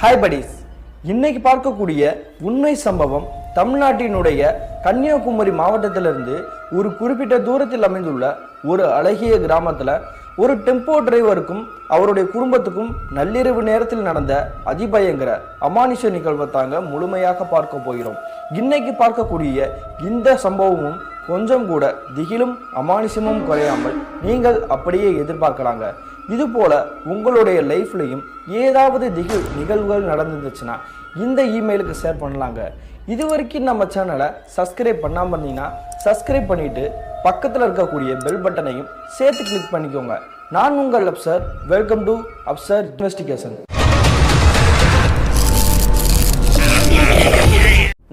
Hi buddies இன்னைக்கு பார்க்கக்கூடிய உண்மை சம்பவம் தமிழ்நாட்டினுடைய கன்னியாகுமரி மாவட்டத்திலிருந்து ஒரு குறிப்பிட்ட தூரத்தில் அமைந்துள்ள ஒரு அழகிய கிராமத்தில் ஒரு டெம்போ டிரைவருக்கும் அவருடைய குடும்பத்துக்கும் நள்ளிரவு நேரத்தில் நடந்த அதிபயங்கர அமானுஷ நிகழ்வை தாங்க முழுமையாக பார்க்க போகிறோம். இன்னைக்கு பார்க்கக்கூடிய இந்த சம்பவமும் கொஞ்சம் கூட திகிலும் அமானுஷமும் குறையாமல் நீங்கள் அப்படியே எதிர்பார்க்கலாங்க. இது போல உங்களுடைய லைஃப்லையும் ஏதாவது திகில் நிகழ்வுகள் நடந்துருந்துச்சுன்னா இந்த இமெயிலுக்கு ஷேர் பண்ணலாங்க. இது வரைக்கும் நம்ம சேனலை சப்ஸ்கிரைப் பண்ணாமல் இருந்தீங்கன்னா சப்ஸ்கிரைப் பண்ணிட்டு பக்கத்தில் இருக்கக்கூடிய பெல் பட்டனையும் சேர்த்து கிளிக் பண்ணிக்கோங்க. நான் உங்கள் Afsar welcome to Afsar investigation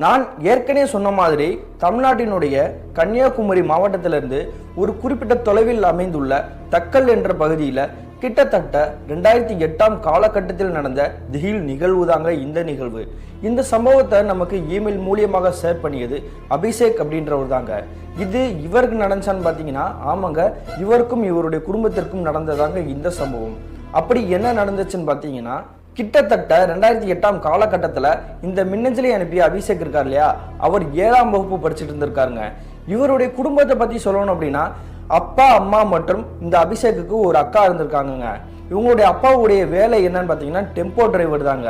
நான் ஏற்கனவே சொன்ன மாதிரி தமிழ்நாட்டினுடைய கன்னியாகுமரி மாவட்டத்திலிருந்து ஒரு குறிப்பிட்ட தொலைவில் அமைந்துள்ள தக்கல் என்ற பகுதியில் கிட்டத்தட்ட ரெண்டாயிரத்தி எட்டாம் காலகட்டத்தில் நடந்த திகில் நிகழ்வு தாங்க இந்த நிகழ்வு. இந்த சம்பவத்தை நமக்கு இமெயில் மூலியமாக ஷேர் பண்ணியது அபிஷேக் அப்படின்றவர் தாங்க இது இவருக்கு நடந்துச்சான்னு பார்த்தீங்கன்னா ஆமாங்க இவருக்கும் இவருடைய குடும்பத்திற்கும் நடந்ததாங்க இந்த சம்பவம். அப்படி என்ன நடந்துச்சுன்னு பார்த்தீங்கன்னா கிட்டத்தட்ட ரெண்டாயிரத்தி எட்டாம் காலகட்டத்தில் இந்த மின்னஞ்சலை அனுப்பிய அபிஷேக் இருக்கார் இல்லையா? அவர் ஏழாம் வகுப்பு படிச்சுட்டு இருந்திருக்காருங்க. இவருடைய குடும்பத்தை பற்றி சொல்லணும் அப்படின்னா அப்பா அம்மா மற்றும் இந்த அபிஷேக்குக்கு ஒரு அக்கா இருந்திருக்காங்கங்க. இவங்களுடைய அப்பாவுடைய வேலை என்னன்னு பார்த்தீங்கன்னா டெம்போ டிரைவர் தாங்க.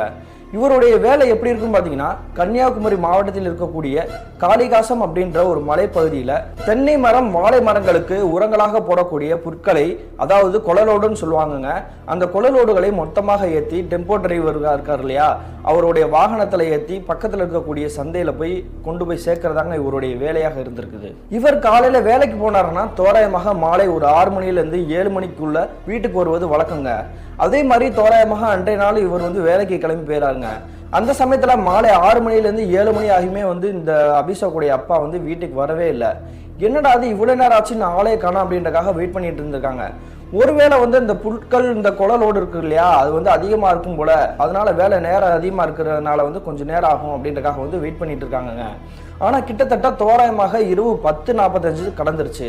இவருடைய வேலை எப்படி இருக்குன்னு பார்த்தீங்கன்னா கன்னியாகுமரி மாவட்டத்தில் இருக்கக்கூடிய காளிகாசம் அப்படின்ற ஒரு மலைப்பகுதியில் தென்னை மரம் வாழை மரங்களுக்கு உரங்களாக போடக்கூடிய புற்களை அதாவது குழலோடுன்னு சொல்லுவாங்கங்க அந்த குழலோடுகளை மொத்தமாக ஏற்றி டெம்போ டிரைவராக இருக்கார் இல்லையா அவருடைய வாகனத்தில் ஏற்றி பக்கத்தில் இருக்கக்கூடிய சந்தையில் போய் கொண்டு போய் சேர்க்கறதாங்க இவருடைய வேலையாக இருந்திருக்குது. இவர் காலையில் வேலைக்கு போனாருன்னா தோராயமாக மாலை ஒரு ஆறு மணிலேருந்து ஏழு மணிக்குள்ள வீட்டுக்கு வருவது வழக்கங்க. அதே மாதிரி தோராயமாக அன்றைய நாள் இவர் வந்து வேலைக்கு கிளம்பி போயிறாருங்க. அந்த சமயத்தில் மாலை ஆறு மணிலேருந்து ஏழு மணி ஆகியுமே வந்து இந்த அபிஷேக்குடைய அப்பா வந்து வீட்டுக்கு வரவே இல்லை. என்னடா அது இவ்வளோ நேரம் ஆச்சு நான் ஆளே காணும் அப்படின்றக்காக வெயிட் பண்ணிட்டு இருந்திருக்காங்க. ஒருவேளை வந்து இந்த புட்கள் இந்த குழலோடு இருக்கு இல்லையா அது வந்து அதிகமாக இருக்கும் போல அதனால வேலை நேரம் அதிகமாக இருக்கிறதுனால வந்து கொஞ்சம் நேரம் ஆகும் அப்படின்றக்காக வந்து வெயிட் பண்ணிட்டு இருக்காங்கங்க. ஆனால் கிட்டத்தட்ட தோராயமாக இரவு பத்து நாற்பத்தஞ்சு கடந்துருச்சு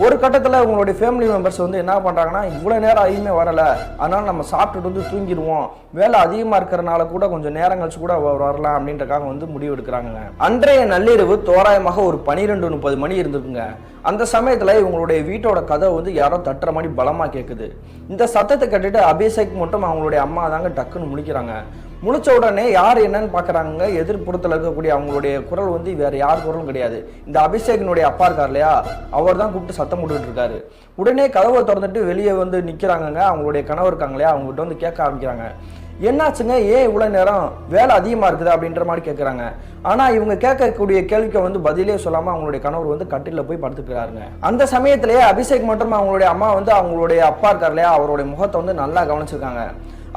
ஒரு கட்டத்தில் உங்களுடைய ஃபேமிலி மெம்பர்ஸ் வந்து என்ன பண்ணுறாங்கன்னா இவ்வளோ நேரம் அதிகமே வரலை. அதனால் நம்ம சாப்பிட்டுட்டு வந்து தூங்கிடுவோம். வேலை அதிகமாக இருக்கிறனால கூட கொஞ்சம் நேரம் கழிச்சு கூட வரலாம் அப்படின்றக்காக வந்து முடிவு எடுக்கிறாங்க அன்றைய நள்ளிரவு தோராயமாக ஒரு பனிரெண்டு முப்பது மணி இருந்திருக்குங்க. அந்த சமயத்தில் இவங்களுடைய வீட்டோட கதவை வந்து யாரோ தட்டுற மாதிரி பலமாக கேட்குது இந்த சத்தத்தை கேட்டுட்டு அபிஷேக் மட்டும் அவங்களுடைய அம்மா தாங்க டக்குன்னு முடிக்கிறாங்க முழிச்ச உடனே யார் என்னன்னு பார்க்குறாங்க எதிர்ப்புறத்தில் இருக்கக்கூடிய அவங்களுடைய குரல் வந்து வேற யார் குரலும் கிடையாது. இந்த அபிஷேகனுடைய அப்பா இருக்கார் இல்லையா? அவர் தான் கூப்பிட்டு சத்தம் போட்டுக்கிட்டு இருக்காரு. உடனே கதவை திறந்துட்டு வெளியே வந்து நிற்கிறாங்கங்க அவங்களுடைய கணவர் இருக்காங்க இல்லையா? அவங்ககிட்ட வந்து கேட்க ஆரம்பிக்கிறாங்க. என்னாச்சுங்க? ஏன் இவ்வளோ நேரம் வேலை அதிகமாக இருக்குது அப்படின்ற மாதிரி கேட்குறாங்க. ஆனால் இவங்க கேட்கக்கூடிய கேள்விக்கு வந்து பதிலே சொல்லாமல் அவங்களுடைய கணவர் வந்து கட்டிலில் போய் படுத்துக்கிறாருங்க அந்த சமயத்திலேயே அபிஷேக் மற்றும் அவங்களுடைய அம்மா வந்து அவங்களுடைய அப்பா இருக்கார் இல்லையா? அவருடைய முகத்தை வந்து நல்லா கவனிச்சிருக்காங்க.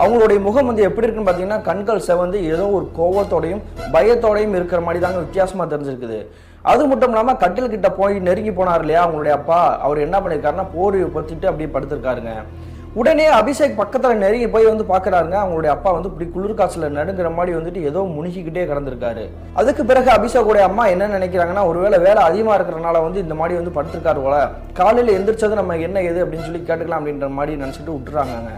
அவங்களுடைய முகம் வந்து எப்படி இருக்குன்னு பார்த்தீங்கன்னா கண்கள் செவந்து ஏதோ ஒரு கோவத்தோடையும் பயத்தோடையும் இருக்கிற மாதிரி தாங்க வித்தியாசமாக தெரிஞ்சிருக்குது. அது மட்டும் இல்லாமல் கட்டில் கிட்ட போய் நெருங்கி போனார் இல்லையா அவங்களுடைய அப்பா? அவர் என்ன பண்ணியிருக்காருன்னா போர் பற்றிட்டு அப்படியே படுத்திருக்காருங்க. உடனே அபிஷேக் பக்கத்தில் நெருங்கி போய் வந்து பார்க்குறாருங்க அவங்களுடைய அப்பா வந்து இப்படி குளிர் காசில் நடுங்கிற மாதிரி வந்துட்டு ஏதோ முழுகிக்கிட்டே கிடந்திருக்காரு. அதுக்கு பிறகு அபிஷேக்குடைய அம்மா என்ன நினைக்கிறாங்கன்னா ஒருவேளை வேலை அதிகமாக இருக்கிறனால வந்து இந்த மாதிரி வந்து படுத்திருக்காரு போல. காலையில் எந்திரிச்சது நம்ம என்ன எது அப்படின்னு சொல்லி கேட்டுக்கலாம் அப்படின்ற மாதிரி நினச்சிட்டு விட்டுறாங்க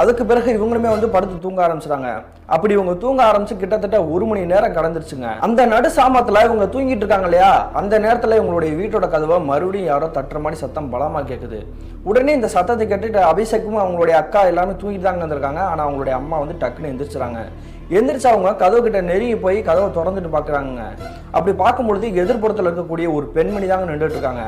அதுக்கு பிறகு இவங்களுமே வந்து படுத்து தூங்க ஆரம்பிச்சிட்டாங்க. அப்படி இவங்க தூங்க ஆரம்பிச்சு கிட்டத்தட்ட ஒரு மணி நேரம் கடந்துருச்சுங்க. அந்த நடு சாமத்துல இவங்க தூங்கிட்டு இருக்காங்க இல்லையா? அந்த நேரத்துல இவங்களுடைய வீட்டோட கதவை மறுபடியும் யாரோ தட்டுற மாதிரி சத்தம் பலமா கேட்குது உடனே இந்த சத்தத்தை கேட்டுட்டு அபிஷேக்கும் அவங்களுடைய அக்கா எல்லாமே தூங்கிட்டு தாங்க இருந்திருக்காங்க ஆனா அவங்களுடைய அம்மா வந்து டக்குன்னு எந்திரிச்சுறாங்க. எந்திரிச்சு அவங்க கதவு கிட்ட நெருங்கி போய் கதவை திறந்துட்டு பார்க்குறாங்க அப்படி பார்க்கும்பொழுது எதிர்ப்புறத்தில் இருக்கக்கூடிய ஒரு பெண்மணி தாங்க நின்றுட்டு இருக்காங்க.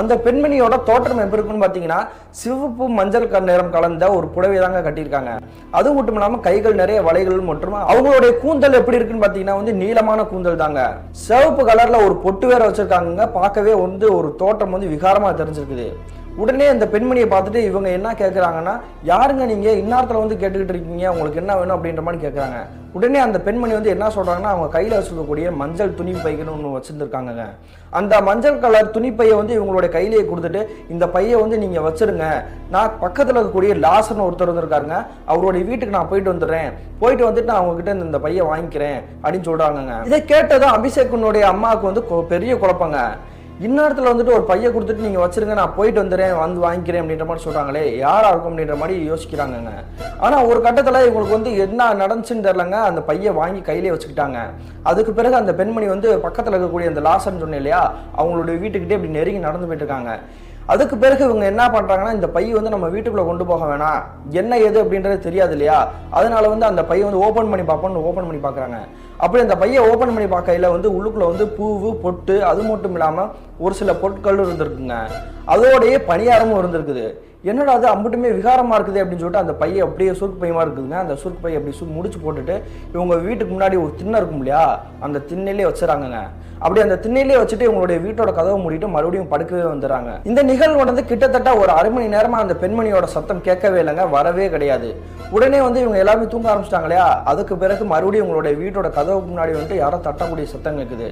அந்த பெண்மணியோட தோற்றம் எப்படி இருக்குன்னு பார்த்தீங்கன்னா சிவப்பு மஞ்சள் நிறம் கலந்த ஒரு புடவை தாங்க கட்டியிருக்காங்க. அது மட்டும் இல்லாமல் கைகள் நிறைய வலைகள் மற்றும் அவங்களுடைய கூந்தல் எப்படி இருக்குன்னு பார்த்தீங்கன்னா வந்து நீளமான கூந்தல் தாங்க. சிவப்பு கலர்ல ஒரு பொட்டு வேற வச்சிருக்காங்க பார்க்கவே வந்து ஒரு தோற்றம் வந்து விகாரமாக தெரிஞ்சிருக்குது. உடனே அந்த பெண்மணியை பார்த்துட்டு இவங்க என்ன கேட்குறாங்கன்னா யாருங்க நீங்கள் இந்நேரத்தில் வந்து கேட்டுக்கிட்டு இருக்கீங்க? உங்களுக்கு என்ன வேணும்? அப்படின்ற மாதிரி கேட்குறாங்க உடனே அந்த பெண்மணி வந்து என்ன சொல்கிறாங்கன்னா அவங்க கையில் வச்சிருக்கக்கூடிய மஞ்சள் துணி பைக்குன்னு ஒன்று வச்சுருந்துருக்காங்கங்க. அந்த மஞ்சள் கலர் துணி பையை வந்து இவங்களுடைய கையிலேயே கொடுத்துட்டு இந்த பையை வந்து நீங்கள் வச்சிருங்க. நான் பக்கத்தில் இருக்கக்கூடிய லாசன் ஒருத்தர் வந்துருக்காருங்க. அவருடைய வீட்டுக்கு நான் போயிட்டு வந்துடுறேன். போயிட்டு வந்துட்டு நான் அவங்கக்கிட்ட இந்த பையை வாங்கிக்கிறேன். அப்படின்னு சொல்கிறாங்கங்க இதை கேட்டதும் அபிஷேகனுடைய அம்மாவுக்கு வந்து கொ- பெரிய குழப்பங்க. இந்நேரத்தில் வந்துட்டு ஒரு பையன் கொடுத்துட்டு நீங்கள் வச்சுருங்க நான் போயிட்டு வந்துடுறேன் வந்து வாங்கிக்கிறேன் அப்படின்ற மாதிரி சொல்கிறாங்களே யாராக இருக்கும் அப்படின்ற மாதிரி யோசிக்கிறாங்கங்க. ஆனால் ஒரு கட்டத்தில் இவங்களுக்கு வந்து என்ன நடந்துச்சுன்னு தெரிலங்க அந்த பையை வாங்கி கையிலே வச்சுக்கிட்டாங்க. அதுக்கு பிறகு அந்த பெண்மணி வந்து பக்கத்தில் இருக்கக்கூடிய அந்த லாசன் சொன்னேன் இல்லையா அவங்களுடைய வீட்டுக்கிட்டே இப்படி நெருங்கி நடந்து போயிட்டு இருக்காங்க. அதுக்கு பிறகு இவங்க என்ன பண்றாங்கன்னா இந்த பை வந்து நம்ம வீட்டுக்குள்ள கொண்டு போக வேணாம். என்ன ஏது அப்படின்றது தெரியாது இல்லையா? அதனால வந்து அந்த பையை வந்து ஓபன் பண்ணி பார்ப்போம்னு ஓபன் பண்ணி பார்க்குறாங்க. அப்படி அந்த பையை ஓபன் பண்ணி பார்க்கையில வந்து உள்ளுக்குள்ள வந்து பூவு பொட்டு அது மட்டும் இல்லாம ஒரு சில பொருட்களும் இருந்திருக்குங்க. அதோடைய பணியாரமும் இருந்திருக்குது. என்னடா அது அம்பட்டுமே விகாரமாக இருக்குது அப்படின்னு சொல்லிட்டு அந்த பையை அப்படியே சுருக்கு பையமாக இருக்குதுங்க. அந்த சுருக்கு பையை அப்படி சு முடிச்சு போட்டுட்டு இவங்க வீட்டுக்கு முன்னாடி ஒரு திண்ணை இருக்கும் இல்லையா? அந்த திண்ணையிலே வச்சுறாங்கங்க. அப்படி அந்த திண்ணையிலே வச்சுட்டு இவங்களுடைய வீட்டோட கதவை மூடிட்டு மறுபடியும் படுக்கவே வந்துடுறாங்க. இந்த நிகழ்வு வந்து கிட்டத்தட்ட ஒரு அரை மணி நேரமாக அந்த பெண்மணியோட சத்தம் கேட்கவே இல்லைங்க வரவே கிடையாது. உடனே வந்து இவங்க எல்லாருமே தூங்க ஆரம்பிச்சிட்டாங்க இல்லையா? அதுக்கு பிறகு மறுபடியும் இவங்களுடைய வீட்டோட கதவுக்கு முன்னாடி வந்துட்டு யாரோ தட்டக்கூடிய சத்தம் கேட்குது.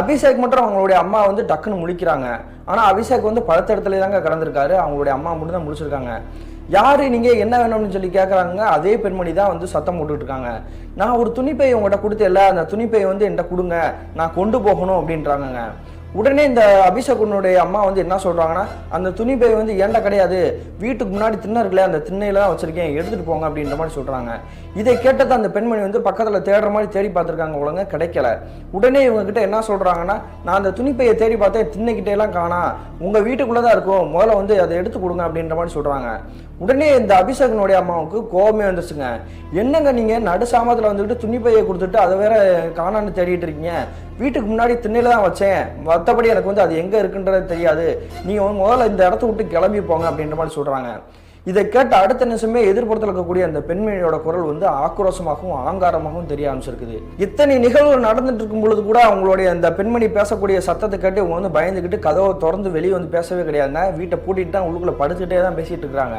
அபிஷேக் மட்டும் அவங்களுடைய அம்மா வந்து டக்குன்னு முழிக்கிறாங்க. ஆனா அபிஷேக் வந்து படுத்த இடத்துல தாங்க கடந்திருக்காரு. அவங்களுடைய அம்மா மட்டும் தான் முடிச்சிருக்காங்க. யாரு நீங்க என்ன வேணும்னு சொல்லி கேட்குறாங்க அதே பெண்மணி தான் வந்து சத்தம் போட்டுட்டு இருக்காங்க. நான் ஒரு துணிப்பை உங்கள்கிட்ட கொடுத்தேல்ல அந்த துணிப்பை வந்து என்கிட்ட கொடுங்க நான் கொண்டு போகணும் அப்படின்றாங்கங்க. உடனே இந்த அபிஷேகனுடைய அம்மா வந்து என்ன சொல்கிறாங்கன்னா அந்த துணி பை வந்து ஏன்டா கிடையாது? வீட்டுக்கு முன்னாடி திண்ணை இருக்குல்ல அந்த திண்ணையில தான் வச்சுருக்கேன் எடுத்துகிட்டு போங்க அப்படின்ற மாதிரி சொல்கிறாங்க இதை கேட்டது அந்த பெண்மணி வந்து பக்கத்தில் தேடுற மாதிரி தேடி பார்த்துருக்காங்க ஒழுங்கா கிடைக்கல. உடனே இவங்ககிட்ட என்ன சொல்கிறாங்கன்னா நான் அந்த துணிப்பையை தேடி பார்த்தேன் திண்ணைக்கிட்டேலாம் காணா. உங்கள் வீட்டுக்குள்ளே தான் இருக்கும் முதல்ல வந்து அதை எடுத்து கொடுங்க அப்படின்ற மாதிரி சொல்கிறாங்க உடனே இந்த அபிஷேகனுடைய அம்மாவுக்கு கோபமே வந்துச்சுங்க என்னங்க நீங்கள் நடு சாமத்தில் வந்துட்டு துணிப்பையை கொடுத்துட்டு அதை வேற காணான்னு தேடிட்டு இருக்கீங்க? வீட்டுக்கு முன்னாடி திண்ணையில தான் வச்சேன். மற்றபடி எனக்கு வந்து அது எங்கே இருக்குன்றது தெரியாது. நீங்கள் வந்து முதல்ல இந்த இடத்த விட்டு கிளம்பி போங்க அப்படின்ற மாதிரி சொல்கிறாங்க இதை கேட்ட அடுத்த நிமிஷமே எதிர்ப்புறத்தில் இருக்கக்கூடிய அந்த பெண்மணியோட குரல் வந்து ஆக்ரோஷமாகவும் ஆங்காரமாகவும் தெரிய ஆரம்பிச்சிருக்குது. இத்தனை நிகழ்வுகள் நடந்துட்டு இருக்கும் பொழுது கூட அவங்களுடைய அந்த பெண்மணி பேசக்கூடிய சத்தத்தை கேட்டு இவங்க வந்து பயந்துக்கிட்டு கதவை திறந்து வெளியே வந்து பேசவே கிடையாதுங்க. வீட்டை பூட்டிட்டு தான் உள்ளுக்குள்ள படுத்துக்கிட்டே தான் பேசிட்டு இருக்கிறாங்க.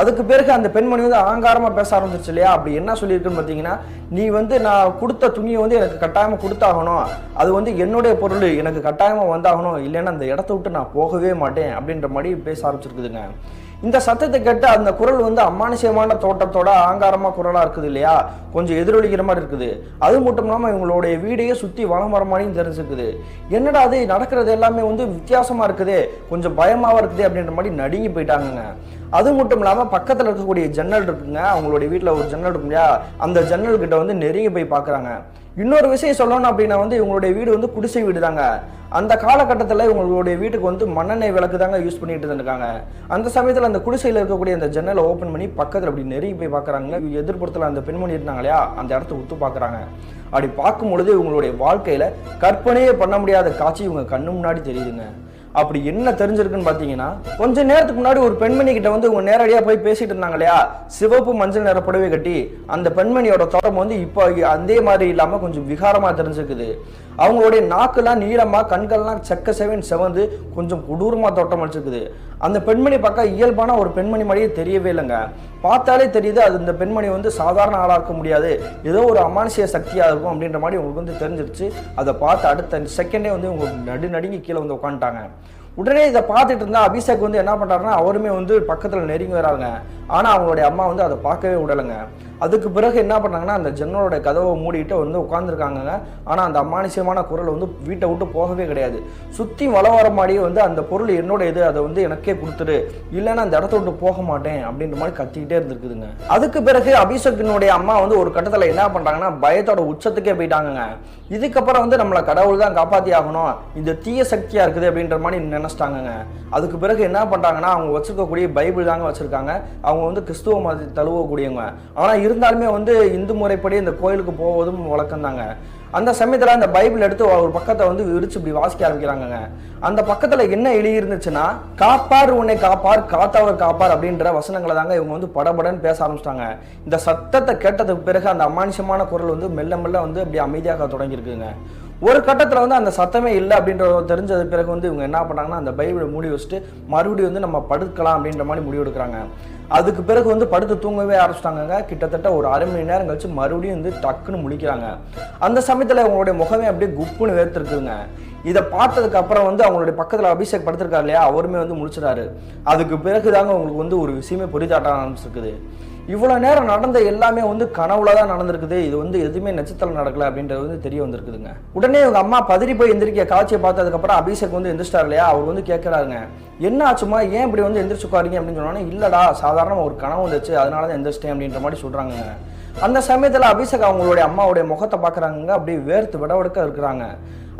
அதுக்கு பிறகு அந்த பெண்மணி வந்து அகங்காரமாக பேச ஆரம்பிச்சிருச்சு இல்லையா? அப்படி என்ன சொல்லியிருக்குன்னு பார்த்தீங்கன்னா நீ வந்து நான் கொடுத்த துணியை வந்து எனக்கு கட்டாயமாக கொடுத்தாகணும். அது வந்து என்னுடைய பொருள் எனக்கு கட்டாயமாக வந்தாகணும். இல்லைன்னா அந்த இடத்த விட்டு நான் போகவே மாட்டேன் அப்படின்ற மாதிரி பேச ஆரம்பிச்சிருக்குதுங்க. இந்த சத்தத்தை கேட்டு அந்த குரல் வந்து அமானுஷ்யமான தோட்டத்தோட ஆங்காரமாக குரலாக இருக்குது இல்லையா? கொஞ்சம் எதிரொலிக்கிற மாதிரி இருக்குது. அது மட்டும் இல்லாமல் இவங்களுடைய வீடையே சுத்தி வளமரமானியும் தெரிஞ்சிருக்குது. என்னடா அது நடக்கிறது எல்லாமே வந்து வித்தியாசமாக இருக்குது கொஞ்சம் பயமாகவும் இருக்குது அப்படின்ற மாதிரி நடுங்கி போயிட்டாங்கங்க. அது மட்டும் இல்லாமல் பக்கத்தில் இருக்கக்கூடிய ஜன்னல் இருக்குங்க. அவங்களுடைய வீட்டில் ஒரு ஜன்னல் இருக்கும் இல்லையா? அந்த ஜன்னல் கிட்ட வந்து நெருங்கி போய் பார்க்குறாங்க இன்னொரு விஷயம் சொல்லணும் அப்படின்னா வந்து இவங்களுடைய வீடு வந்து குடிசை வீடு தாங்க அந்த காலகட்டத்தில் இவங்களுடைய வீட்டுக்கு வந்து மண்ணெண்ணெய் விளக்கு தாங்க யூஸ் பண்ணிட்டு இருந்திருக்காங்க. அந்த சமயத்தில் அந்த குடிசையில் இருக்கக்கூடிய அந்த ஜன்னலை ஓப்பன் பண்ணி பக்கத்தில் அப்படி நெருங்கி போய் பார்க்குறாங்க எதிர்ப்புறத்தில் அந்த பெண்மணி இருந்தாங்க இல்லையா? அந்த இடத்த உத்து பார்க்குறாங்க அப்படி பார்க்கும் பொழுது இவங்களுடைய வாழ்க்கையில் கற்பனையே பண்ண முடியாத காட்சி இவங்க கண்ணு முன்னாடி தெரியுதுங்க. அப்படி என்ன தெரிஞ்சிருக்குன்னு பார்த்தீங்கன்னா கொஞ்ச நேரத்துக்கு முன்னாடி ஒரு பெண்மணி கிட்ட வந்து இவங்க நேரடியாக போய் பேசிட்டு இருந்தாங்க இல்லையா? சிவப்பு மஞ்சள் நிற புடவை கட்டி அந்த பெண்மணியோட தோட்டம் வந்து இப்போ அதே மாதிரி இல்லாமல் கொஞ்சம் விகாரமாக தெரிஞ்சிருக்குது. அவங்களுடைய நாக்கெல்லாம் நீளமாக கண்கள்லாம் செக்க செவன் செவந்து கொஞ்சம் கொடூரமாக தோட்டம் அடிச்சிருக்குது. அந்த பெண்மணி பக்கம் இயல்பான ஒரு பெண்மணி மாதிரியே தெரியவே இல்லைங்க. பார்த்தாலே தெரியுது அது இந்த பெண்மணி வந்து சாதாரண ஆளாக இருக்க முடியாது. ஏதோ ஒரு அமானுஷிய சக்தியாக இருக்கும் அப்படின்ற மாதிரி உங்களுக்கு வந்து தெரிஞ்சிருச்சு. அதை பார்த்து அடுத்த செகண்டே வந்து உங்களுக்கு நடு நடுங்கி கீழே வந்து உட்காந்துட்டாங்க. உடனே இதை பார்த்துட்டு இருந்தா அபிஷேக் வந்து என்ன பண்ணுறாருன்னா அவருமே வந்து பக்கத்தில் நெருங்கி வராங்க ஆனால் அவங்களுடைய அம்மா வந்து அதை பார்க்கவே விடலைங்க. அதுக்கு பிறகு என்ன பண்ணாங்கன்னா அந்த ஜன்னலோட கதவை மூடிட்டு வந்து உட்காந்துருக்காங்க ஆனால் அந்த அமானுஷ்யமான குரல் வந்து வீட்டை விட்டு போகவே கிடையாது. சுற்றி வளவர மாதிரியே வந்து அந்த பொருள் என்னோட இது அதை வந்து எனக்கே கொடுத்துரு இல்லைன்னா அந்த இடத்த விட்டு போக மாட்டேன் அப்படின்ற மாதிரி கத்திக்கிட்டே இருந்திருக்குதுங்க. அதுக்கு பிறகு அபிஷேக்கினுடைய அம்மா வந்து ஒரு கட்டத்தில் என்ன பண்ணுறாங்கன்னா பயத்தோட உச்சத்துக்கே போயிட்டாங்கங்க. இதுக்கப்புறம் வந்து நம்மளை கடவுள் தான் காப்பாற்றி ஆகணும். இந்த தீய சக்தியாக இருக்குது அப்படின்ற மாதிரி நினைச்சிட்டாங்கங்க அதுக்கு பிறகு என்ன பண்ணுறாங்கன்னா அவங்க வச்சுருக்கக்கூடிய பைபிள் தாங்க வச்சுருக்காங்க. அவங்க வந்து கிறிஸ்துவ மதத்தை தழுவக்கூடியவங்க. ஆனால் இருந்தாலுமே வந்து இந்து முறைப்படி இந்த கோயிலுக்கு போவதும் வழக்கம் தாங்க அந்த சமயத்தில் அந்த பைபிள் எடுத்து ஒரு பக்கத்தை வந்து விரிச்சு இப்படி வாசிக்க ஆரம்பிக்கிறாங்கங்க. அந்த பக்கத்தில் என்ன எழுதி இருந்துச்சுன்னா காப்பார் உன்னை காப்பார் காத்தாவர் காப்பார் அப்படின்ற வசனங்களை தாங்க இவங்க வந்து படபடன்னு பேச ஆரம்பிச்சிட்டாங்க. இந்த சத்தத்தை கேட்டதுக்கு பிறகு அந்த அமானுஷமான குரல் வந்து மெல்ல மெல்ல வந்து அப்படி அமைதியாக தொடங்கியிருக்குங்க. ஒரு கட்டத்தில் வந்து அந்த சத்தமே இல்லை அப்படின்ற தெரிஞ்சது பிறகு வந்து இவங்க என்ன பண்ணாங்கன்னா அந்த பைபிளை மூடி வச்சுட்டு மறுபடியும் வந்து நம்ம படுக்கலாம் அப்படின்ற மாதிரி முடிவு எடுக்கிறாங்க. அதுக்கு பிறகு வந்து படுத்து தூங்கவே ஆரம்பிச்சிட்டாங்க கிட்டத்தட்ட ஒரு அரை மணி நேரம் கழிச்சு மறுபடியும் வந்து டக்குன்னு முழிக்கிறாங்க. அந்த சமயத்தில் அவங்களுடைய முகமே அப்படியே குப்புன்னு வேர்த்துருக்குங்க இதை பார்த்ததுக்கு அப்புறம் வந்து அவங்களுடைய பக்கத்தில் அபிஷேக் படுத்திருக்காரு இல்லையா? அவருமே வந்து முடிச்சிடாரு அதுக்கு பிறகு தாங்க உங்களுக்கு வந்து ஒரு விஷயமே புரிதாட்ட ஆரம்பிச்சிருக்குது. இவ்வளோ நேரம் நடந்த எல்லாமே வந்து கனவுல தான் நடந்திருக்குது. இது வந்து எதுவுமே நட்சத்திரம் நடக்கல அப்படின்றது வந்து தெரிய வந்திருக்குதுங்க. உடனே இவங்க அம்மா பதறி போய் எந்திரிக்க காட்சியை பார்த்ததுக்கப்புறம் அபிஷேக் வந்து எந்திரிச்சிட்டார் இல்லையா? அவர் வந்து கேட்குறாருங்க என்ன ஆச்சுமா ஏன் இப்படி வந்து எந்திரிச்சு உட்காருங்க அப்படின்னு சொன்னோன்னே இல்லடா சாதாரண ஒரு கனவு வந்துச்சு அதனால தான் எந்திரிச்சிட்டேன் அப்படின்ற மாதிரி சொல்கிறாங்க அந்த சமயத்தில் அபிஷேக் அவங்களுடைய அம்மாவுடைய முகத்தை பார்க்குறாங்க. அப்படியே வேர்த்து விடவெடுக்க இருக்கிறாங்க.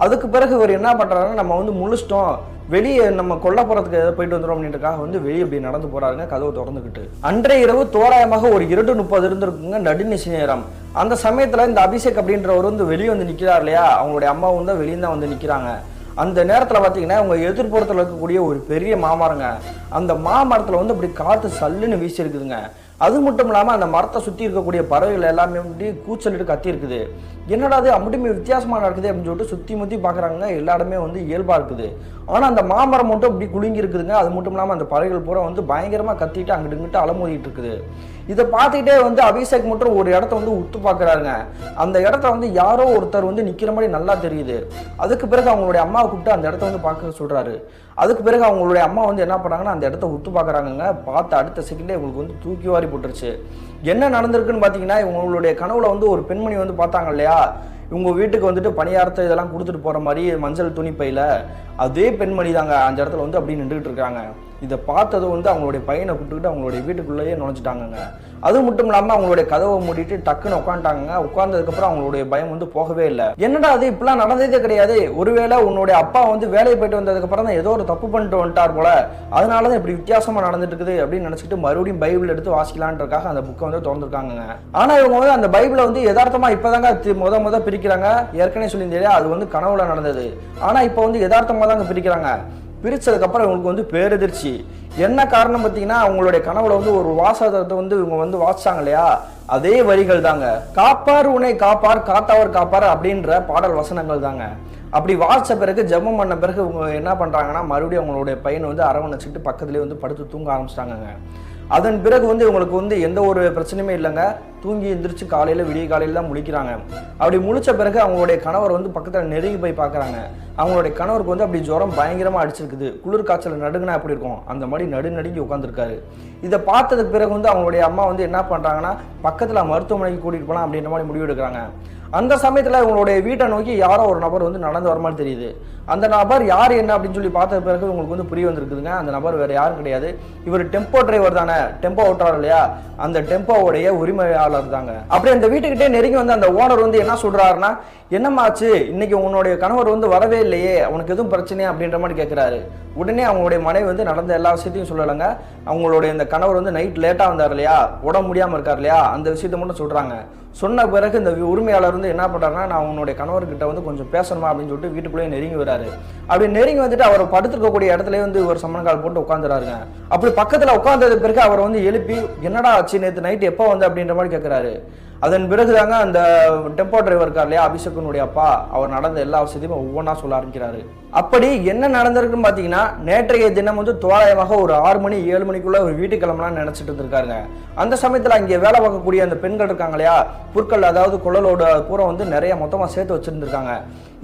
அதுக்கு பிறகு இவர் என்ன பண்ணுறாருன்னா நம்ம வந்து முழிச்சிட்டோம். வெளியே நம்ம கொல்லப்புறத்துக்கு ஏதோ போயிட்டு வந்துடும் அப்படின்றக்காக வந்து வெளியே இப்படி நடந்து போகிறாருங்க கதவு திறந்துக்கிட்டு அன்றைய இரவு தோராயமாக ஒரு இரண்டு முப்பது இருந்திருக்குங்க நடுநிசி நேரம் அந்த சமயத்தில் இந்த அபிஷேக் அப்படின்றவர் வந்து வெளியே வந்து நிற்கிறார் இல்லையா? அவங்களுடைய அம்மாவும் தான் வெளியே தான் வந்து நிற்கிறாங்க அந்த நேரத்தில் பார்த்தீங்கன்னா அவங்க எதிர்ப்புறத்தில் இருக்கக்கூடிய ஒரு பெரிய மாமரங்க. அந்த மாமரத்தில் வந்து அப்படி காற்று சல்லுன்னு வீசியிருக்குதுங்க. அது மட்டும் இல்லாமல் அந்த மரத்தை சுற்றி இருக்கக்கூடிய பறவைகள் எல்லாமே வந்து கூச்சலிட்டு கத்தி இருக்குது என்னடா அது அப்படிமே வித்தியாசமாக நடக்குது அப்படின்னு சொல்லிட்டு சுற்றி முற்றி பார்க்குறாங்க எல்லா இடமே வந்து இயல்பாக இருக்குது. ஆனால் அந்த மாமரம் மட்டும் அப்படி குலுங்கி இருக்குதுங்க. அது மட்டும் இல்லாமல் அந்த பறவைகள் பூரா வந்து பயங்கரமாக கத்திட்டு அங்கிட்டு இங்கிட்டு அலமோதிட்டு இருக்குது. இதை பார்த்துக்கிட்டே வந்து அபிஷேக் மட்டும் ஒரு இடத்த வந்து உத்து பார்க்குறாருங்க அந்த இடத்த வந்து யாரோ ஒருத்தர் வந்து நிற்கிற மாதிரி நல்லா தெரியுது. அதுக்கு பிறகு அவங்களுடைய அம்மாவை கூப்பிட்டு அந்த இடத்த வந்து பார்க்க சொல்கிறாரு அதுக்கு பிறகு அவங்களுடைய அம்மா வந்து என்ன பண்ணாங்கன்னா அந்த இடத்த உத்து பார்க்குறாங்கங்க. பார்த்து அடுத்த செகண்டே இவங்களுக்கு வந்து தூக்கி வாரி போட்டுருச்சு. என்ன நடந்திருக்குன்னு பார்த்தீங்கன்னா இவங்களுடைய கனவுல வந்து ஒரு பெண்மணி வந்து பார்த்தாங்க இல்லையா? இவங்க வீட்டுக்கு வந்துட்டு பணியாரத்தை இதெல்லாம் கொடுத்துட்டு போகிற மாதிரி மஞ்சள் துணி பையில் அதே பெண்மணி தாங்க அந்த இடத்துல வந்து அப்படி நின்றுக்கிட்டு இருக்காங்க. இதை பார்த்தது வந்து அவங்களுடைய பையனை கூப்பிட்டுக்கிட்டு அவங்களுடைய வீட்டுக்குள்ளேயே நுழைஞ்சிட்டாங்கங்க. அது மட்டும் இல்லாமல் அவங்களுடைய கதவை மூடிட்டு டக்குன்னு உட்காந்துட்டாங்க உட்கார்ந்ததுக்கப்புறம் அவங்களுடைய பயம் வந்து போகவே இல்லை. என்னடா அது? இப்படிலாம் நடந்ததே கிடையாது. ஒருவேளை உன்னுடைய அப்பா வந்து வேலையை போயிட்டு வந்ததுக்கப்புறம் தான் ஏதோ ஒரு தப்பு பண்ணிட்டு வந்துட்டார் போல. அதனால தான் இப்படி வித்தியாசமாக நடந்துட்டு இருக்குது அப்படின்னு நினச்சிட்டு மறுபடியும் பைபிள் எடுத்து வாசிக்கலான்றக்காக அந்த புக்கை வந்து திறந்துருக்காங்க ஆனால் இவங்க வந்து அந்த பைபிளை வந்து யதார்த்தமாக இப்போதாங்க தி- முத முத பிரிக்கிறாங்க. ஏற்கனவே சொல்லியிருந்தே அது வந்து கனவுல நடந்தது. ஆனால் இப்போ வந்து யதார்த்தமாக தாங்க பிரிக்கிறாங்க. பிரிச்சதுக்கப்புறம் இவங்களுக்கு வந்து பேரதிர்ச்சி. என்ன காரணம் பார்த்தீங்கன்னா அவங்களுடைய கனவுல வந்து ஒரு வாசகத்தை வந்து இவங்க வந்து வாசிச்சாங்க இல்லையா? அதே வரிகள் தாங்க. காப்பார் உனை காப்பார் காத்தாவர் காப்பார் அப்படின்ற பாடல் வசனங்கள் தாங்க. அப்படி வாசித்த பிறகு ஜெபம் பண்ண பிறகு இவங்க என்ன பண்ணுறாங்கன்னா மறுபடியும் அவங்களுடைய பையனை வந்து அரவணைச்சிட்டு பக்கத்துலேயே வந்து படுத்து தூங்க ஆரம்பிச்சிட்டாங்க அதன் பிறகு வந்து இவங்களுக்கு வந்து எந்த ஒரு பிரச்சனையுமே இல்லைங்க. தூங்கி எந்திரிச்சு காலையில் விடிய காலையில் தான் முழிக்கிறாங்க. அப்படி முழிச்ச பிறகு அவங்களுடைய கணவர் வந்து பக்கத்தில் நெருங்கி போய் பார்க்குறாங்க அவங்களுடைய கணவருக்கு வந்து அப்படி ஜுரம் பயங்கரமாக அடிச்சிருக்குது. குளிர் காய்ச்சல் நடுங்கினா எப்படி இருக்கும்? அந்த மாதிரி நடு நடுங்கி உட்காந்துருக்காரு இதை பார்த்ததுக்கு பிறகு வந்து அவங்களுடைய அம்மா வந்து என்ன பண்ணுறாங்கன்னா பக்கத்தில் மருத்துவமனைக்கு கூட்டிகிட்டு போகலாம் அப்படின்ற மாதிரி முடிவு எடுக்கிறாங்க அந்த சமயத்தில் உங்களுடைய வீட்டை நோக்கி யாரோ ஒரு நபர் வந்து நடந்து வர மாதிரி தெரியுது. அந்த நபர் யார் என்ன அப்படின்னு சொல்லி பார்த்த பிறகு உங்களுக்கு வந்து புரிய வந்திருக்குதுங்க. அந்த நபர் வேறு யாரும் கிடையாது. இவர் டெம்போ டிரைவர் தானே. டெம்போ ஓட்டுறாரு இல்லையா? அந்த டெம்போவுடைய உரிமையாளர் தாங்க. அப்படி அந்த வீட்டுக்கிட்டே நெருங்கி வந்து அந்த ஓனர் வந்து என்ன சொல்கிறாருன்னா என்னம்மாச்சு? இன்னைக்கு உன்னுடைய கணவர் வந்து வரவே இல்லையே உனக்கு எதுவும் பிரச்சனையா? அப்படின்ற மாதிரி கேட்குறாரு உடனே அவங்களுடைய மனைவி வந்து நடந்த எல்லா விஷயத்தையும் சொல்லலைங்க. அவங்களுடைய இந்த கணவர் வந்து நைட் லேட்டாக வந்தார் இல்லையா? உடம்பு முடியாமல் இருக்கார் இல்லையா? அந்த விஷயத்த மட்டும் சொல்கிறாங்க சொன்ன பிறகு இந்த உரிமையாளர் வந்து என்ன பண்ணுறாருன்னா நான் உன்னுடைய கணவர்கிட்ட வந்து கொஞ்சம் பேசணுமா? அப்படின்னு சொல்லிட்டு வீட்டுக்குள்ளேயே நெருங்கி வராரு. அப்படி நெருங்கி வந்துட்டு அவர் படுத்திருக்கக்கூடிய இடத்துல வந்து ஒரு சமன்கால் போட்டு உட்காந்துறாருங்க அப்படி பக்கத்தில் உட்காந்தது பிறகு அவர் வந்து எழுப்பி என்னடா ஆச்சு? நேற்று நைட் எப்போ வந்து? அப்படின்ற மாதிரி கேட்குறாரு அதன் பிறகுதாங்க அந்த டெம்போ டிரைவர் இருக்கார் இல்லையா அபிஷேகனுடைய அப்பா. அவர் நடந்த எல்லா விஷயத்தையும் ஒவ்வொன்றா சொல்ல ஆரம்பிக்கிறாரு. அப்படி என்ன நடந்திருக்குன்னு பார்த்தீங்கன்னா நேற்றைய தினம் வந்து தோராயமாக ஒரு ஆறு மணி ஏழு மணிக்குள்ள ஒரு வீட்டுக்கு கிளம்பலாம்னு நினச்சிட்டு இருந்திருக்காருங்க. அந்த சமயத்தில் அங்கே வேலை பார்க்கக்கூடிய அந்த பெண்கள் இருக்காங்க இல்லையா புற்கள் அதாவது குழலோட பூரா வந்து நிறைய மொத்தமாக சேர்த்து வச்சுருந்துருக்காங்க.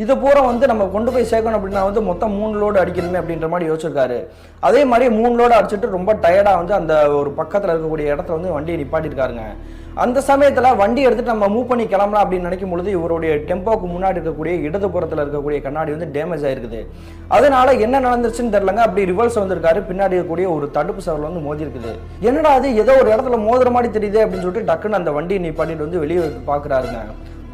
இது பூரா வந்து நம்ம கொண்டு போய் சேர்க்கணும் அப்படின்னா வந்து மொத்தம் மூணு லோடு அடிக்கணுமே அப்படின்ற மாதிரி யோசிச்சிருக்காரு. அதே மாதிரி மூணு லோடு அடிச்சிட்டு ரொம்ப டயர்டாக வந்து அந்த ஒரு பக்கத்தில் இருக்கக்கூடிய இடத்துல வந்து வண்டியை நிப்பாட்டியிருக்காருங்க. அந்த சமயத்தில் வண்டி எடுத்துட்டு நம்ம மூவ் பண்ணி கிளம்பலாம் அப்படின்னு நினைக்கும் பொழுது இவருடைய டெம்போக்கு முன்னாடி இருக்கக்கூடிய இடதுபுறத்தில் இருக்கக்கூடிய கண்ணாடி வந்து டேமேஜ் ஆயிருக்குது. அதனால என்ன நடந்துச்சுன்னு தெரியலங்க. அப்படி ரிவர்ஸ் வந்திருக்காரு. பின்னாடி இருக்கக்கூடிய ஒரு தடுப்பு சவரில் வந்து மோதி இருக்குது என்னடா அது? ஏதோ ஒரு இடத்துல மோதுற மாதிரி தெரியுது அப்படின்னு சொல்லிட்டு டக்குன்னு அந்த வண்டியை நீ பண்ணிட்டு வந்து வெளியே பார்க்குறாருங்க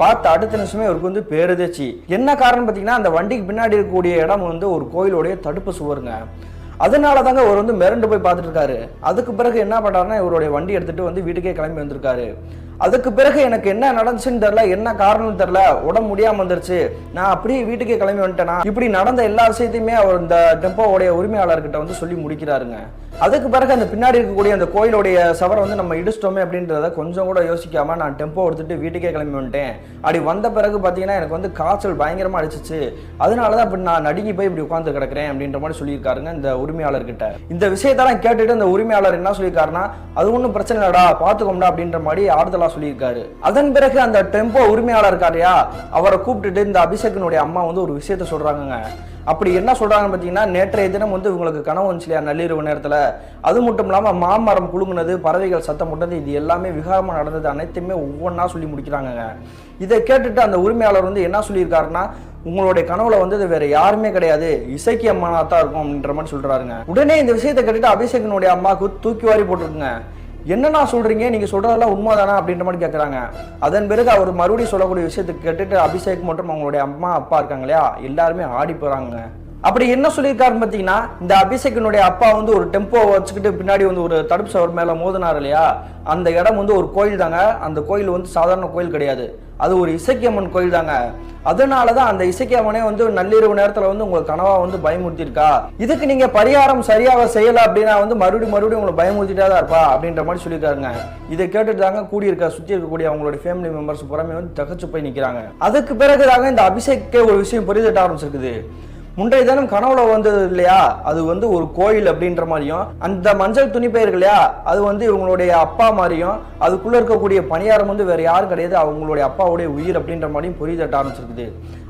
பார்த்த அடுத்த நிமிஷமே இவருக்கு வந்து பேருதேச்சி என்ன காரணம் பார்த்தீங்கன்னா அந்த வண்டிக்கு பின்னாடி இருக்கக்கூடிய இடம் வந்து ஒரு கோயிலுடைய தடுப்பு சுவருங்க. அதனால தாங்க அவர் வந்து மிரண்டு போய் பார்த்துட்டு இருக்காரு. அதுக்கு பிறகு என்ன பண்ணுறாருன்னா இவருடைய வண்டி எடுத்துகிட்டு வந்து வீட்டுக்கே கிளம்பி வந்திருக்காரு. அதுக்கு பிறகு எனக்கு என்ன நடந்துச்சுன்னு தெரியல என்ன காரணம்னு தெரியல. உடம்பு முடியாமல் வந்துருச்சு. நான் அப்படியே வீட்டுக்கே கிளம்பி வந்துட்டேனா? இப்படி நடந்த எல்லா விஷயத்தையுமே அவர் இந்த டெம்போவுடைய உரிமையாளர்கிட்ட வந்து சொல்லி முடிக்கிறாருங்க. அதுக்கு பிறகு அந்த பின்னாடி இருக்கக்கூடிய அந்த கோயிலுடைய சவரை வந்து நம்ம இடிச்சிட்டோமே அப்படின்றத கொஞ்சம் கூட யோசிக்காம நான் டெம்போ எடுத்துட்டு வீட்டுக்கே கிளம்பி வந்துட்டேன். அப்படி வந்த பிறகு பார்த்தீங்கன்னா எனக்கு வந்து காய்ச்சல் பயங்கரமா அடிச்சிச்சு. அதனால தான் இப்படி நான் நடுங்கி போய் இப்படி உட்காந்து கிடக்கிறேன் அப்படின்ற மாதிரி சொல்லியிருக்காருங்க இந்த உரிமையாளர்கிட்ட. இந்த விஷயத்தெல்லாம் கேட்டுட்டு இந்த உரிமையாளர் என்ன சொல்லியிருக்காருன்னா அது ஒன்றும் பிரச்சனை இல்லடா பார்த்துக்கோம்டா அப்படின்ற மாதிரி ஆறுதல் நல்லா சொல்லியிருக்காரு. அதன் பிறகு அந்த டெம்போ உரிமையாளர் இருக்காருயா அவரை கூப்பிட்டுட்டு இந்த அபிஷேகனுடைய அம்மா வந்து ஒரு விஷயத்த சொல்றாங்கங்க. அப்படி என்ன சொல்றாங்கன்னு பார்த்தீங்கன்னா நேற்றைய தினம் வந்து உங்களுக்கு கனவு வந்துச்சு இல்லையா நள்ளிரவு நேரத்தில்? அது மட்டும் இல்லாமல் மாமரம் குழுங்குனது பறவைகள் சத்தம் போட்டது இது எல்லாமே விகாரமாக நடந்தது அனைத்துமே ஒவ்வொன்றா சொல்லி முடிக்கிறாங்கங்க. இதை கேட்டுட்டு அந்த உரிமையாளர் வந்து என்ன சொல்லியிருக்காருன்னா உங்களுடைய கனவுல வந்து இது வேற யாருமே கிடையாது. இசைக்கு அம்மானா தான் இருக்கும் அப்படின்ற மாதிரி சொல்றாருங்க. உடனே இந்த விஷயத்தை கேட்டுட்டு அபிஷேகனுடைய அம்மாவுக்கு தூக்கி வாரி போட்டுருக்குங்க. என்னண்ணா சொல்கிறீங்க நீங்கள் சொல்கிறதெல்லாம் உண்மைதானா அப்படின்ற மாதிரி கேட்குறாங்க அதன் பிறகு அவர் மறுபடியும் சொல்லக்கூடிய விஷயத்தை கேட்டுட்டு அபிஷேக் மற்றும் அவங்களுடைய அம்மா அப்பா இருக்காங்க இல்லையா? எல்லாருமே ஆடி போகிறாங்க அப்படி என்ன சொல்லியிருக்காருன்னு பார்த்தீங்கன்னா இந்த அபிஷேகனுடைய அப்பா வந்து ஒரு டெம்போ வச்சுக்கிட்டு பின்னாடி வந்து ஒரு தடுப்பு சவர் மேலே மோதினார் இல்லையா? அந்த இடம் வந்து ஒரு கோயில் தாங்க. அந்த கோயில் வந்து சாதாரண கோயில் கிடையாது. அது ஒரு இசைக்கியம்மன் கோயில் தாங்க. அதனால தான் அந்த இசைக்கியம்மனே வந்து நள்ளிரவு நேரத்தில் வந்து உங்கள் கனவா வந்து பயமுறுத்திருக்கா இதுக்கு நீங்கள் பரிகாரம் சரியாக செய்யலை அப்படின்னா வந்து மறுபடியும் மறுபடியும் உங்களை பயமுறுத்திட்டே தான் இருப்பா அப்படின்ற மாதிரி சொல்லியிருக்காருங்க. இதை கேட்டுட்டு தாங்க கூடியிருக்க சுற்றி இருக்கக்கூடிய அவங்களுடைய ஃபேமிலி மெம்பர்ஸ் புறமே வந்து தகச்சு போய் நிற்கிறாங்க அதுக்கு பிறகு தாங்க இந்த அபிஷேக்கே ஒரு விஷயம் புரிதட்ட ஆரம்பிச்சிருக்குது. முன்றைய தினம் கனவுல வந்தது இல்லையா? அது வந்து ஒரு கோயில் அப்படின்ற மாதிரியும் அந்த மஞ்சள் துணி பயிர்கள் இல்லையா? அது வந்து இவங்களுடைய அப்பா மாதிரியும் அதுக்குள்ள இருக்கக்கூடிய பணியாரம் வந்து வேற யாரும் கிடையாது. அவங்களுடைய அப்பாவுடைய உயிர் அப்படின்ற மாதிரியும் புரிதட்ட ஆரம்பிச்சிருக்குது.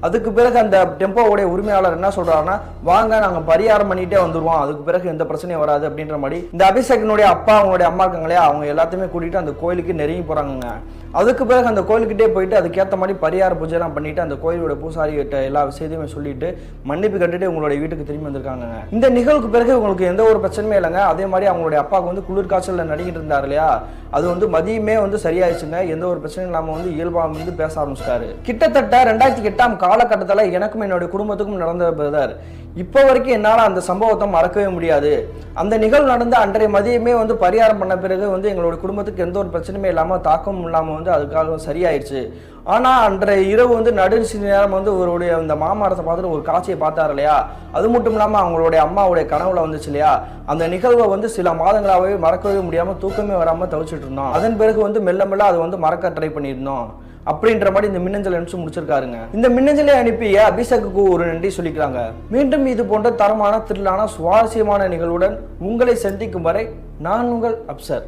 அதுக்கு பிறகு அந்த டெம்போவுடைய உரிமையாளர் என்ன சொல்றாருன்னா வாங்க நாங்க பரிகாரம் பண்ணிட்டே வந்துருவோம். அதுக்கு பிறகு எந்த பிரச்சனையும் வராது அப்படின்ற மாதிரி. இந்த அபிஷேகனுடைய அப்பா அவங்களுடைய அம்மா இருக்காங்க இல்லையா? அவங்க எல்லாத்தையுமே கூட்டிட்டு அந்த கோயிலுக்கு நெருங்கி போறாங்க அதுக்கு பிறகு அந்த கோயிலுக்கிட்டே போயிட்டு அதுக்கேற்ற மாதிரி பரிகார பூஜைலாம் பண்ணிட்டு அந்த கோயிலோட பூசாரி எல்லா விஷயத்தையுமே சொல்லிட்டு மன்னிப்பு கட்டுட்டு உங்களுடைய வீட்டுக்கு திரும்பி வந்திருக்காங்க இந்த நிகழ்வுக்கு பிறகு உங்களுக்கு எந்த ஒரு பிரச்சனையும் இல்லைங்க. அதே மாதிரி அவங்களுடைய அப்பாவுக்கு வந்து குளிர் காய்ச்சல்ல நடிக்கிட்டு இருந்தார் இல்லையா? அது வந்து மதியமே வந்து சரியாயிடுச்சுங்க. எந்த ஒரு பிரச்சனையும் இல்லாம வந்து இயல்பா வந்து பேச ஆரம்பிச்சிட்டாரு. கிட்டத்தட்ட ரெண்டாயிரத்தி எட்டாம் காலகட்டத்தில் எனக்கும் என்னுடைய குடும்பத்துக்கும் நடந்த பிரதர். இப்போ வரைக்கும் என்னால் அந்த சம்பவத்தை மறக்கவே முடியாது. அந்த நிகழ்வு நடந்த அன்றைய மதியமே வந்து பரிகாரம் பண்ண பிறகு வந்து எங்களுடைய குடும்பத்துக்கு எந்த ஒரு பிரச்சனையுமே இல்லாமல் தாக்கமும் இல்லாமல் வந்து அதுக்காக சரியாயிடுச்சு. ஆனால் அன்றைய இரவு வந்து நடுநிசி நேரம் வந்து அவருடைய அந்த மாமரத்தை பார்த்துட்டு ஒரு காட்சியை பார்த்தாரு இல்லையா? அது மட்டும் இல்லாமல் அவங்களுடைய அம்மாவுடைய கனவுல வந்துச்சு இல்லையா? அந்த நிகழ்வை வந்து சில மாதங்களாகவே மறக்கவே முடியாமல் தூக்கமே வராமல் தவிச்சிட்டு இருந்தோம். அதன் பிறகு வந்து மெல்ல மெல்ல அது வந்து மறக்க ட்ரை பண்ணியிருந்தோம். அப்படின்ற மாதிரி இந்த மின்னஞ்சல் அனுப்பிச்சு முடிச்சிருக்காருங்க. இந்த மின்னஞ்சலை அனுப்பிய அபிஷேக்கு ஒரு நன்றி சொல்லிக்கிறாங்க. மீண்டும் இது போன்ற தரமான திரளான சுவாரஸ்யமான நிகழ்வுடன் உங்களை சந்திக்கும் வரை நான் உங்கள் அப்சர்.